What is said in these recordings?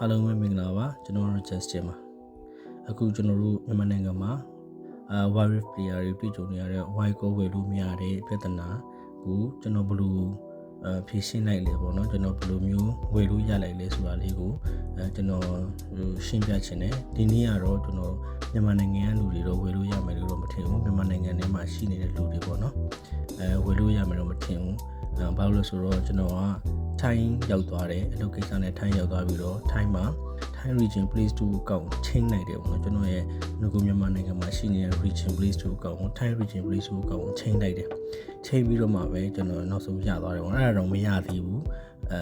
အားလုံးပဲမင်္ဂလာပါကျွန်တော်တို့ Justin ပါအခုကျွန်တော်တို့မြန်မာနိုင်ငံမှာအာ virus player တွေတွေ့ကြုံနေရတဲ့ why ကိုဝယ်လို့မရတဲ့ပြဿနာကိုကျွန်တော်ဘယ်လိုအဖြေရှင်းလိုက်လဲပေါ့နော်ကျွန်တော်ဘယ်လိုမျိုးဝယ်လို့ရလိုက်လဲဆိုတာလေးကိုအဲကျွန်တော်ရှင်းပြချင်တယ်ဒီနေ့ကတော့ကျွန်တော်မြန်မာနိုင်ငံကလူတွေတော့ဝယ်လို့ရမယ်လို့တော့မထင်ဘူးမြန်မာနိုင်ငံထဲမှာရှိနေတဲ့လူတွေပေါ့နော်အဲဝယ်လို့ရမယ်တော့မထင်ဘူးအဲဘာလို့လဲဆိုတော့ကျွန်တော်က ထိုင်းရောက်သွားတယ်အလုပ်ကိစ္စနဲ့ထိုင်းရောက်သွားပြီးတော့ထိုင်းမှာ Thai region place to အကောင့်ချိန်လိုက်တယ်ပေါ့နော်ကျွန်တော်ရဲ့ငကိုမြန်မာနိုင်ငံမှာရှိနေတဲ့ region place to အကောင့်ကို Thai region place to အကောင့်ကိုချိန်လိုက်တယ်ချိန်ပြီးတော့မှပဲကျွန်တော်နောက်ဆုံးရသွားတယ်ပေါ့နော်အဲ့ဒါတော့မရသေးဘူးအဲ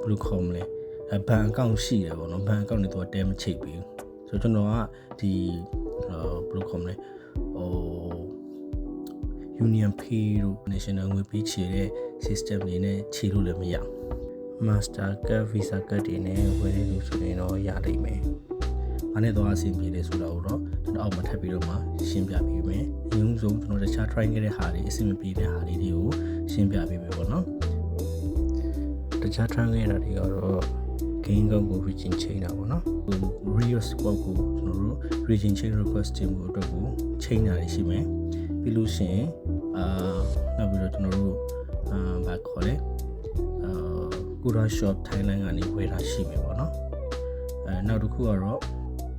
ဘယ်လိုခေါ်မလဲအဲဘဏ်အကောင့်ရှိတယ်ပေါ့နော်ဘဏ်အကောင့်တွေတော့တဲမချိတ်ဘူးဆိုတော့ကျွန်တော်ကဒီဘယ်လိုခေါ်မလဲဟို Union Pay တို့ National ငွေပေးချေတဲ့ system တွေနဲ့ခြေလို့လည်းမရဘူး Master Card Visa Card တွေနဲ့ဝယ်ရလို့ဆိုရင်တော့ရနိုင်မယ်။ဘာနဲ့တော့အဆင်ပြေလဲဆိုတာကိုတော့ကျွန်တော်အောက်မှာထပ်ပြီးတော့မှရှင်းပြပေးမယ်။အရင်ဆုံးကျွန်တော်တခြား try ခဲ့တဲ့ဟာတွေအဆင်မပြေတဲ့ဟာလေးတွေကိုရှင်းပြပေးမယ်ပေါ့နော်။တခြား try ခဲ့တာတွေကတော့ gain ကောက်ကို region chain တာပေါ့နော်။ real squad ကိုကျွန်တော်တို့ region chain request တင်ဖို့အတွက်ကို chain တာတွေရှိမယ်။ပြီးလို့ရှိရင်အာနောက်ပြီးတော့ကျွန်တော်တို့ အာဘာခေါ်လဲအာ Kura Shop Thailand ကနေဝယ်တာရှိမယ်ပေါ့နော်အဲနောက်တစ်ခုကတော့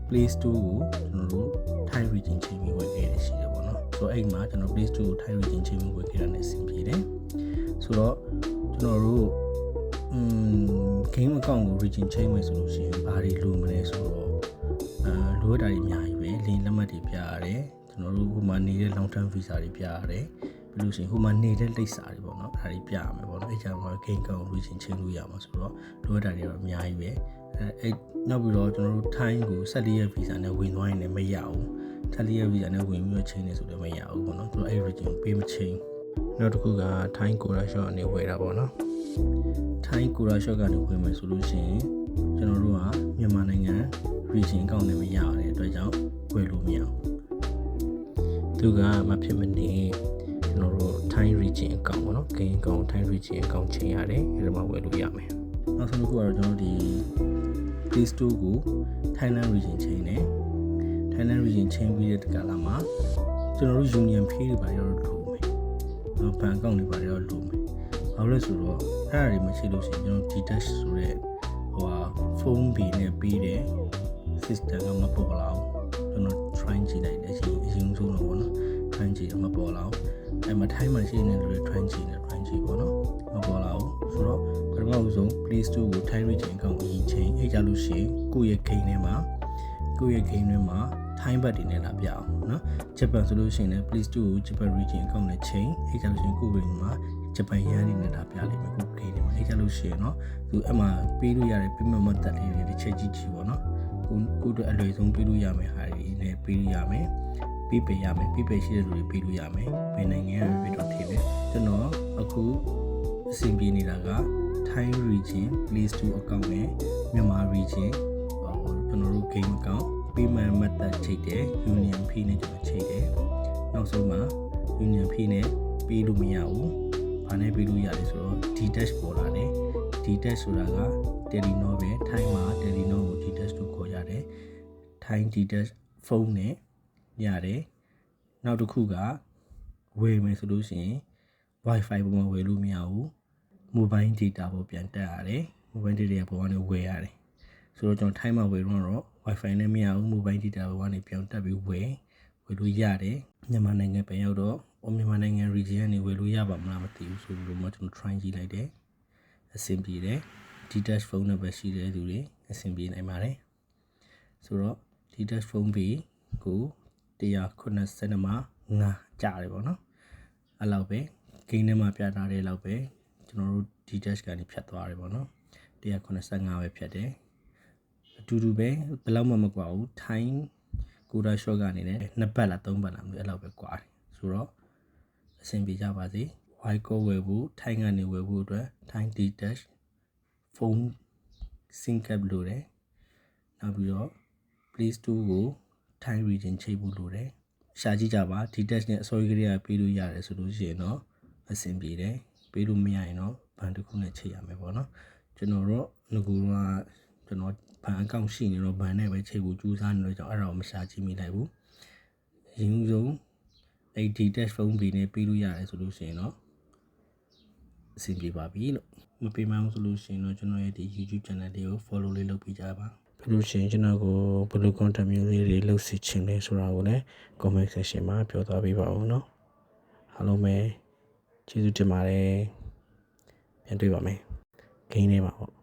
Play Store ကိုကျွန်တော်တို့ Thai region ချိန်ပြီးဝယ်ခဲ့ရရှိတယ်ပေါ့နော်ဆိုတော့အဲ့မှာကျွန်တော် Play Store ကို Thai region ချိန်ပြီးဝယ်ခဲ့တာနဲ့အဆင်ပြေတယ်ဆိုတော့ကျွန်တော်တို့อืม game account ကို region ချိန်မယ်ဆိုလို့ရှိရင်ဘာတွေလိုမလဲဆိုတော့အဲလိုအပ်တာတွေအများကြီးပဲလင်းလက်မှတ်တွေပြရတယ်ကျွန်တော်တို့ဟိုမှာနေတဲ့ long term visa တွေပြရတယ်ပြီးလို့ရှိရင်ဟိုမှာနေတဲ့လိပ်စာတွေပေါ့နော်အဲ့ ဒါတွေပြရမယ်ပေါ့နော်အဲ့ကြောင့်မှာ game account ကို region ချိန်လို့ရမှာဆိုတော့လိုအပ်တာတွေတော့အများကြီးပဲအဲအဲ့နောက်ပြီးတော့ကျွန်တော်တို့ time ကို14ရက် visa နဲ့ဝင်သွားရင်လည်းမရဘူး14ရက် visa နဲ့ဝင်ပြီးတော့ချိန်နေဆိုလည်းမရဘူးပေါ့နော်သူတို့အဲ့ region ကိုပေးမချိန်နောက်တစ်ခုက time Kora shot အနေဝယ်တာပေါ့နော်ထိုင်း Kura Shop ကနေဝင်မယ်ဆိုလို့ရှိရင်ကျွန်တော်တို့ကမြန်မာနိုင်ငံ region အကောင့်နဲ့မရတဲ့အတွက်ကြောင့်ဝယ်လို့မရဘူး။သူကမဖြစ်မနေ ကျွန်တော်တို့ Thai region အကောင့်ပေါ့နော်။ gain အကောင့် Thai region အကောင့်ချိန်ရတယ်။အဲဒီမှာဝယ်လို့ရမယ်။နောက်ဆုံးတစ်ခုကတော့ကျွန်တော်ဒီ Play Store ကို Thailand region ချိန်တယ်။ Thailand region ချိန်ပြီးတဲ့ကာလမှာကျွန်တော်တို့ Union Pay တွေပါရောလို့မယ်။နောက်ဘဏ်အကောင့်တွေပါရောလို့မယ်။ဘာလို့လဲဆိုတော့အဲ့ဒါတွေမရှိလို့ရှိရင်ကျွန်တော် D-Dash ဆိုတဲ့ဟိုဟာဖုန်းဘီနဲ့ပြီးတဲ့ system ကမပေါ်လာအောင်ကျွန်တော် try ကြည့်လိုက်တယ်အရင်အရင်ဆုံးတော့ဗောနော် ထွန်းကြည့်မပေါ်လာဘူးအဲမှာ time မှာရှိနေတဲ့လူတွေထွန်းကြည့်နေထွန်းကြည့်ပေါ့နော်မပေါ်လာဘူးဆိုတော့ပထမဦးဆုံး play store ကို time reach အကောင့်အရင်ချိန်အိတ်ကြလို့ရှိရင်ကိုယ့်ရဲ့ game ထဲမှာကိုယ့်ရဲ့ game ထဲမှာ time bat တွေနဲ့လာပြအောင်နော်ဂျပန်ဆိုလို့ရှိရင်လည်း play store ကိုဂျပန် reach အကောင့်နဲ့ချိန်အိတ်ကြလို့ရှိရင်ကိုယ့် game မှာဂျပန်ရန်တွေနဲ့လာပြလိမ့်မယ်ကိုယ့် game ထဲမှာအိတ်ကြလို့ရှိရင်နော်သူအမှပေးလို့ရတဲ့ payment method လေးတွေတစ်ချက်ကြည့်ကြည့်ပေါ့နော်ကိုကိုတို့အလွယ်ဆုံးပေးလို့ရမယ့်ဟာတွေနဲ့ပေးလို့ရမယ် ပေးပေးရမယ်ပေးပေးရှိတဲ့လူတွေပေးလို့ရမယ်ဘယ်နိုင်ငံကပဲတော့ဖြစ်ပဲကျွန်တော်အခုအဆင်ပြေနေတာက Thai region place to account နဲ့မြန်မာ region ဟိုကျွန်တော်တို့ game account payment method ချိန်တယ် union fee နဲ့ကျွန်တော်ချိန်တယ်နောက်ဆုံးမှာ union fee နဲ့ပေးလို့မရဘူးဘာနဲ့ပေးလို့ရလဲဆိုတော့ D-dash ပေါ်လာတယ် D-dash ဆိုတာက Telenor ပဲထိုင်းမှာ Telenor ကို D-dash လို့ခေါ်ရတယ်ထိုင်း D-dash ဖုန်းနဲ့ ရတယ်နောက်တစ်ခုကဝယ်မယ်ဆိုလို့ရှိရင် Wi-Fi ပေါ်မှာဝယ်လို့မရဘူး mobile data ပေါ်ပြန်တက်ရတယ် mobile data ပေါ်ကနေဝယ်ရတယ်ဆိုတော့ကျွန်တော်ထိုင်းမှာဝယ်တော့ Wi-Fi နဲ့မရဘူး mobile data ပေါ်ကနေပြန်တက်ပြီးဝယ်ဝယ်လို့ရတယ်မြန်မာနိုင်ငံပြန်ရောက်တော့အော်မြန်မာနိုင်ငံ region ကနေဝယ်လို့ရပါမလားမသိဘူးဆိုပြီးတော့မှကျွန်တော် try ကြည့်လိုက်တယ်အဆင်ပြေတယ် D-dash ဖုန်းနံပါတ်ရှိတဲ့သူတွေအဆင်ပြေနိုင်ပါတယ်ဆိုတော့ D-dash ဖုန်းပြီးကို 190မှာ9ကြားတယ်ပေါ့နော်အဲ့လောက်ပဲဂိမ်းထဲမှာပြထားတဲ့လောက်ပဲကျွန်တော်တို့ D-dash ကနေဖြတ်သွားတယ်ပေါ့နော်185ပဲဖြတ်တယ်အတူတူပဲဘယ်လောက်မှမကွာဘူးထိုင်းကိုဒါရှော့ကနေလည်းနှစ်ပတ်လားသုံးပတ်လားမသိအဲ့လောက်ပဲကွာတယ်ဆိုတော့အဆင်ပြေကြပါစေ white code ဝယ်ဖို့ထိုင်းကနေဝယ်ဖို့အတွက်ထိုင်း D-dash ဖုန်း sync up လို့တယ်နောက်ပြီးတော့ Play Store ကို Thai region ချိန်ဖို့လိုတယ်ရှာကြည့်ကြပါ D-dash နဲ့အစိုးရကလေးကပေးလို့ရတယ်ဆိုလို့ရှိရင်တော့အဆင်ပြေတယ်ပေးလို့မရရင်တော့ဘန်တစ်ခုနဲ့ချိန်ရမယ်ပေါ့နော်ကျွန်တော်တို့ငကူကကျွန်တော်ဘဏ်အကောင့်ရှိနေတော့ဘဏ်နဲ့ပဲချိန်ဖို့ကြိုးစားနေတော့ကြောင့်အဲ့ဒါကိုမရှာကြည့်မိလိုက်ဘူးရင်းဦးဆုံးအဲ့ဒီ test phone ပြီးနေပြီးလို့ရတယ်ဆိုလို့ရှိရင်တော့အဆင်ပြေပါပြီလို့မပြေမှန်းဘူးဆိုလို့ရှိရင်တော့ကျွန်တော်ရဲ့ဒီ YouTube channel လေးကို follow လေးလုပ်ပေးကြပါ ပြီးလို့ရှိရင်ကျွန်တော်ကိုဘယ်လို content မျိုးလေးတွေလုပ်စီချင်လဲဆိုတာကိုလည်း comment section မှာပြောသွားပေးပါဦးเนาะအားလုံးပဲကျေးဇူးတင်ပါတယ်ပြန်တွေ့ပါမယ်ဂိမ်းထဲမှာပေါ့